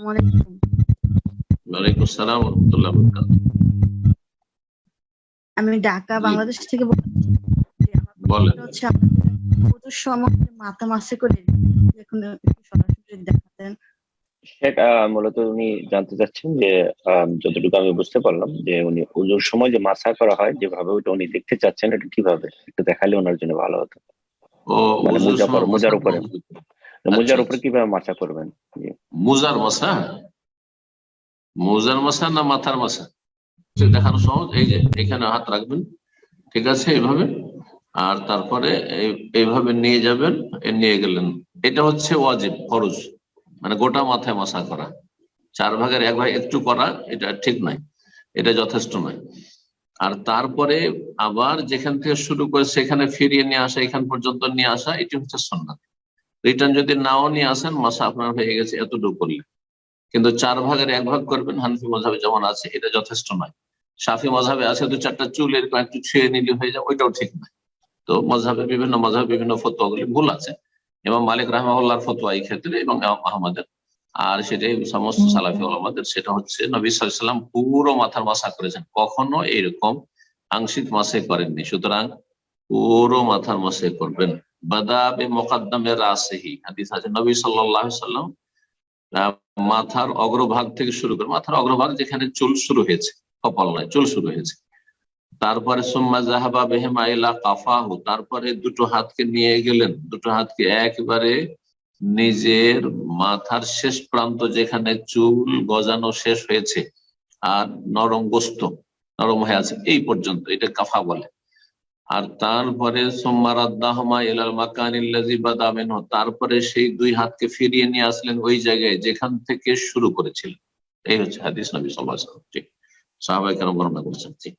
আসসালামু আলাইকুম ওয়ালাইকুম আসসালাম ওয়া রাহমাতুল্লাহি ওয়া বারাকাতুহু। আমি ঢাকা বাংলাদেশ থেকে বলছি যে আমার বলেন। হচ্ছে পুজোর সময় মাথা মাসে করে এখন সরাসরি দেখাতেন সেটা মূলত উনি জানতে চাচ্ছেন যে যতটুকু আমি বুঝতে পারলাম যে উনি পুজোর সময় যে মাসা করা হয় যেভাবে ওটা উনি দেখতে চাচ্ছেন এটা কীভাবে একটু দেখালে ওনার জন্য ভালো হতো ও মানে মোজার উপরে। করবেন। মোজার আচ্ছা, উপরে কীভাবে মাসা করবেন? মোজার মশা মোজার মশা না মাথার মশা দেখানো সহজ। এই যে এখানে হাত রাখবেন। ঠিক আছে এইভাবে। আর তারপরে এইভাবে নিয়ে যাবেন নিয়ে গেলেন। এটা হচ্ছে ওয়াজিব ফরজ। মানে গোটা মাথায় মশা করা। চার ভাগের এক ভাগ একটু করা এটা ঠিক নয়। এটা যথেষ্ট নয়। আর তারপরে আবার যেখান থেকে শুরু করে সেখানে ফিরিয়ে নিয়ে আসা এখান পর্যন্ত নিয়ে আসা এটি হচ্ছে সন্ন্যাত রিটার্ন যদি নাও নিয়ে আসেন, মাসা আপনার হয়ে গেছে এতটুকু করলে। কিন্তু চার ভাগের এক ভাগ করবেন, হানফি মজাবে যেমন আছে, এটা যথেষ্ট নয়। সাফি মজাবে আছে, দু চারটা চুল, এরকম একটু ছুঁয়ে নিলে হয়ে যায়, ওইটাও ঠিক নয়। তো মজাবে বিভিন্ন মজাবে বিভিন্ন ফতোয়াগুলি ভুল আছে। এবং মালিক রহমাউল্লাহর ফতোয়া এই ক্ষেত্রে এবং আহমদের। আর সেটাই সমস্ত সালাফি আমাদের সেটা হচ্ছে নবী সাল্লাম পুরো মাথার মাসা করেছেন। কখনো এইরকম আংশিক মাসে করেননি। সুতরাং পুরো মাথার মাসে করবেন। বাদাবে মোকাদ্দমের রাসেহি। হাদিস আছে, নবী সাল্লাহ সাল্লাম মাথার অগ্রভাগ থেকে শুরু করে, মাথার অগ্রভাগ যেখানে চুল শুরু হয়েছে, কপাল নয়, চুল শুরু হয়েছে। তারপরে, সোম্মা জাহাবা বেহেমা ইলা কাফাহু, তারপরে দুটো হাতকে নিয়ে গেলেন। দুটো হাতকে একবারে নিজের মাথার শেষ প্রান্ত যেখানে চুল গজানো শেষ হয়েছে, আর নরম গোস্ত, নরম হয়ে আছে, এই পর্যন্ত, এটা কাফা বলে। আর তারপরে সোম্মারাদ্দাহমা ইলাল মাকানিল্লাজি বাদামেন তারপরে সেই দুই হাতকে ফিরিয়ে নিয়ে আসলেন ওই জায়গায় যেখান থেকে শুরু করেছিলেন। এই হচ্ছে হাদিস নবী সাল্লাল্লাহু আলাইহি ওয়াসাল্লাম। বর্ণনা করছেন। ঠিক